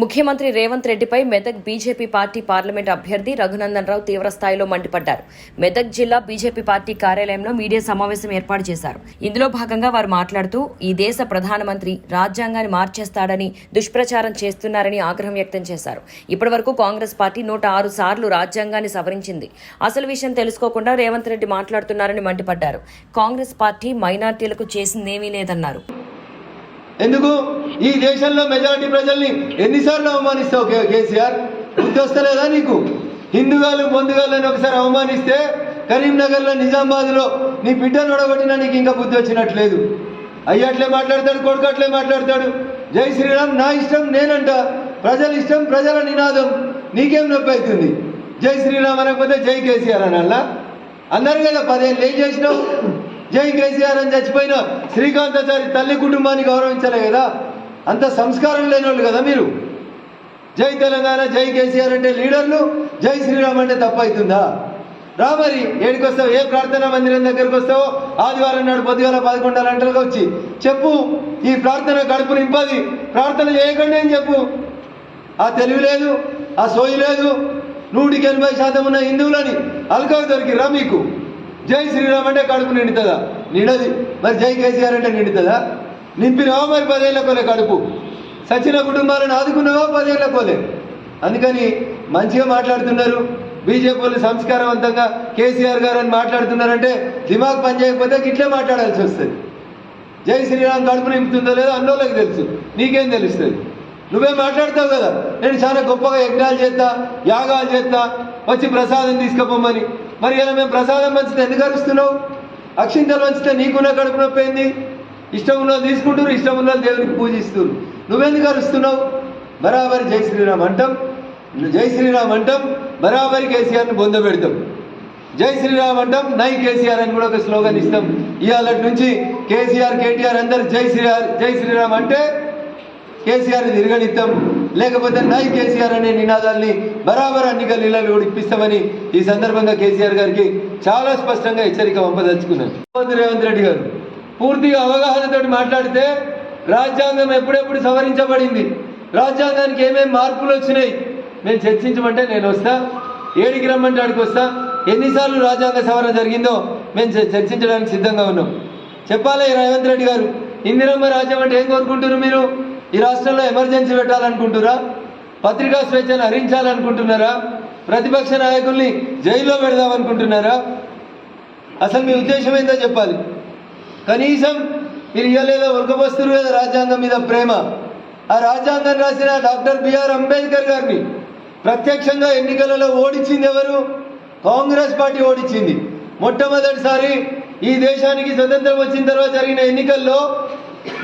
ముఖ్యమంత్రి రేవంత్ రెడ్డిపై Medak BJP party parliament అభ్యర్థి రఘునందన్ రావు తీవ్రస్థాయిలో మండిపడ్డారు. మెదక్ జిల్లా బీజేపీ పార్టీ కార్యాలయంలో మీడియా సమావేశం ఏర్పాటు చేశారు. ఇందులో భాగంగా వారు మాట్లాడుతూ ఈ దేశ ప్రధానమంత్రి రాజ్యాంగాన్ని మార్చేస్తాడని దుష్ప్రచారం చేస్తున్నారని ఆగ్రహం వ్యక్తం చేశారు. ఇప్పటివరకు కాంగ్రెస్ పార్టీ నూట ఆరు సార్లు రాజ్యాంగాన్ని సవరించింది. అసలు విషయం తెలుసుకోకుండా రేవంత్ రెడ్డి మాట్లాడుతున్నారని మండిపడ్డారు. కాంగ్రెస్ పార్టీ మైనార్టీలకు చేసిందేమీ లేదన్నారు. ఎందుకు? ఈ దేశంలో మెజారిటీ ప్రజల్ని ఎన్నిసార్లు అవమానిస్తావు కే- కేసీఆర్? బుద్ధి వస్తలేదా నీకు? హిందుగాలు బొందుగాలు ఒకసారి అవమానిస్తే కరీంనగర్లో నిజామాబాద్లో నీ బిడ్డను ఒడగొట్టినా నీకు ఇంకా బుద్ధి వచ్చినట్లేదు. అయ్యట్లే మాట్లాడతాడు కొడుకట్లే మాట్లాడతాడు. జై శ్రీరామ్ నా ఇష్టం నేనంట. ప్రజల ఇష్టం ప్రజల నినాదం. నీకేం నొప్పి అవుతుంది జై శ్రీరామ్ అనకపోతే జై కేసీఆర్ అనాలా? అన్నారు కదా పదేళ్ళు ఏం చేసినావు? జై కేసీఆర్ అని చచ్చిపోయిన శ్రీకాంతాచారి తల్లి కుటుంబాన్ని గౌరవించలే కదా? అంత సంస్కారం లేని వాళ్ళు కదా మీరు? జై తెలంగాణ జై కేసీఆర్ అంటే లీడర్లు జై శ్రీరామ్ అంటే తప్పవుతుందా రా మరి ఏడికొస్తావు ఏ ప్రార్థనా మందిరం దగ్గరకు వస్తావో? ఆదివారం నాడు పొద్దుగాల పదకొండు గంటలకు వచ్చి చెప్పు. ఈ ప్రార్థన కడుపు నింపది. ప్రార్థన చేయకండి అని చెప్పు. ఆ తెలివి లేదు ఆ సోయి లేదు. నూటికి ఎనభై శాతం ఉన్న హిందువులని అల్కవి దొరికిరా మీకు. జై శ్రీరామ్ అంటే కడుపు నిండుతుందా? నిండది. మరి జై కేసీఆర్ అంటే నిండుతుందా? నింపినావా మరి పదేళ్ళ కోలే కడుపు? సచిన కుటుంబాలను ఆదుకున్నావా పదేళ్ళ కోలే? అందుకని మంచిగా మాట్లాడుతున్నారు. బీజేపీ వాళ్ళు సంస్కారవంతంగా కేసీఆర్ గారు అని మాట్లాడుతున్నారంటే దిమాగ్ పని చేయకపోతే ఇట్లే మాట్లాడాల్సి వస్తుంది. జై శ్రీరామ్ కడుపు నింపుతుందో లేదో అన్నోళ్ళకి తెలుసు. నీకేం తెలుస్తుంది? నువ్వే మాట్లాడతావు కదా. నేను చాలా గొప్పగా యజ్ఞాలు చేస్తా యాగాలు చేస్తా వచ్చి ప్రసాదం తీసుకుపోమని. మరి ఇలా మేము ప్రసాదం పంచితే ఎందుకు అరుస్తున్నావు? అక్షింతలు పంచితే నీకున్న కడుపు నొప్పి ఏంది? ఇష్టం ఉన్న వాళ్ళు తీసుకుంటారు ఇష్టం ఉన్న వాళ్ళు దేవునికి పూజిస్తారు నువ్వెందుకు అరుస్తున్నావు? బరాబరి జై శ్రీరామ్ అంటాం. జై శ్రీరామ్ అంటాం. బరాబరి కేసీఆర్ని బొంద పెడతాం. జై శ్రీరామ్ అంటాం. నై కేసీఆర్ అని కూడా ఒక స్లోగన్ ఇస్తాం. ఇవాళ నుంచి కేసీఆర్ కేటీఆర్ అందరు జై శ్రీరామ్ జై శ్రీరామ్ అంటే కేసీఆర్ తిరగనిస్తాం లేకపోతే నై కేసీఆర్ అనే నినాదాల్ని బరాబర్ అన్ని గల్లీలలో ఉడిపిస్తామని ఇప్పిస్తామని ఈ సందర్భంగా కేసీఆర్ గారికి చాలా స్పష్టంగా హెచ్చరిక పంపదలుచుకున్నాను. ముఖ్యమంత్రి రేవంత్ రెడ్డి గారు పూర్తిగా అవగాహనతో మాట్లాడితే రాజ్యాంగం ఎప్పుడెప్పుడు సవరించబడింది? రాజ్యాంగానికి ఏమేమి మార్పులు వచ్చినాయి? మేము చర్చించమంటే నేను వస్తా. ఏడికి రమ్మంటే ఆడికి వస్తా. ఎన్నిసార్లు రాజ్యాంగ సవరణ జరిగిందో మేము చ- చర్చించడానికి సిద్ధంగా ఉన్నాం. చెప్పాలి రేవంత్ రెడ్డి గారు ఇందిరమ్మ రాజ్యం అంటే ఏం కోరుకుంటున్నారు మీరు? ఈ రాష్ట్రంలో ఎమర్జెన్సీ పెట్టాలనుకుంటురా పత్రికా స్వేచ్ఛను హరించాలనుకుంటున్నారా? ప్రతిపక్ష నాయకుల్ని జైల్లో పెడదామనుకుంటున్నారా? అసలు మీ ఉద్దేశం ఏందో చెప్పాలి. కనీసం మీరు ఇవ్వలేదో ఉరకబోస్తున్నారు కదా రాజ్యాంగం మీద ప్రేమ. ఆ రాజ్యాంగం రాసిన డాక్టర్ బిఆర్ అంబేద్కర్ గారిని ప్రత్యక్షంగా ఎన్నికలలో ఓడించింది ఎవరు? కాంగ్రెస్ పార్టీ ఓడించింది. మొట్టమొదటిసారి ఈ దేశానికి స్వతంత్రం వచ్చిన తర్వాత జరిగిన ఎన్నికల్లో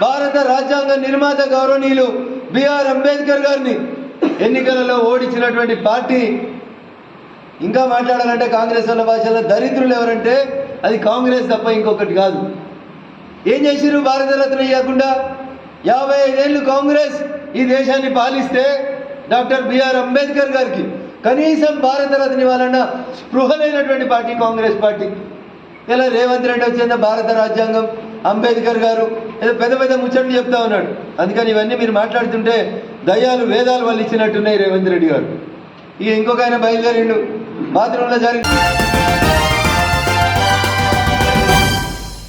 భారత రాజ్యాంగ నిర్మాత గౌరవనీయులు బిఆర్ అంబేద్కర్ గారిని ఎన్నికలలో ఓడించినటువంటి పార్టీ ఇంకా మాట్లాడాలంటే కాంగ్రెస్ వాళ్ళ భాషలో దరిద్రులు ఎవరంటే అది కాంగ్రెస్ తప్ప ఇంకొకటి కాదు. ఏం చేసిరు భారతరత్న ఇవ్వకుండా యాభై ఐదేళ్ళు కాంగ్రెస్ ఈ దేశాన్ని పాలిస్తే డాక్టర్ బిఆర్ అంబేద్కర్ గారికి కనీసం భారతరత్న ఇవ్వాలన్న స్పృహ లేనటువంటి పార్టీ కాంగ్రెస్ పార్టీ. ఇలా రేవంత్ రెడ్డి వచ్చిందా భారత రాజ్యాంగం అంబేద్కర్ గారు ఏదో పెద్ద పెద్ద ముచ్చట్లు చెప్తా ఉన్నాడు. అందుకని ఇవన్నీ మీరు మాట్లాడుతుంటే దయ్యాలు వేదాలు వాళ్ళు ఇచ్చినట్టున్నాయి రేవంత్ రెడ్డి గారు. ఇక ఇంకొక ఆయన బయలుదేరిండు. బాత్రూంలో జరిగింది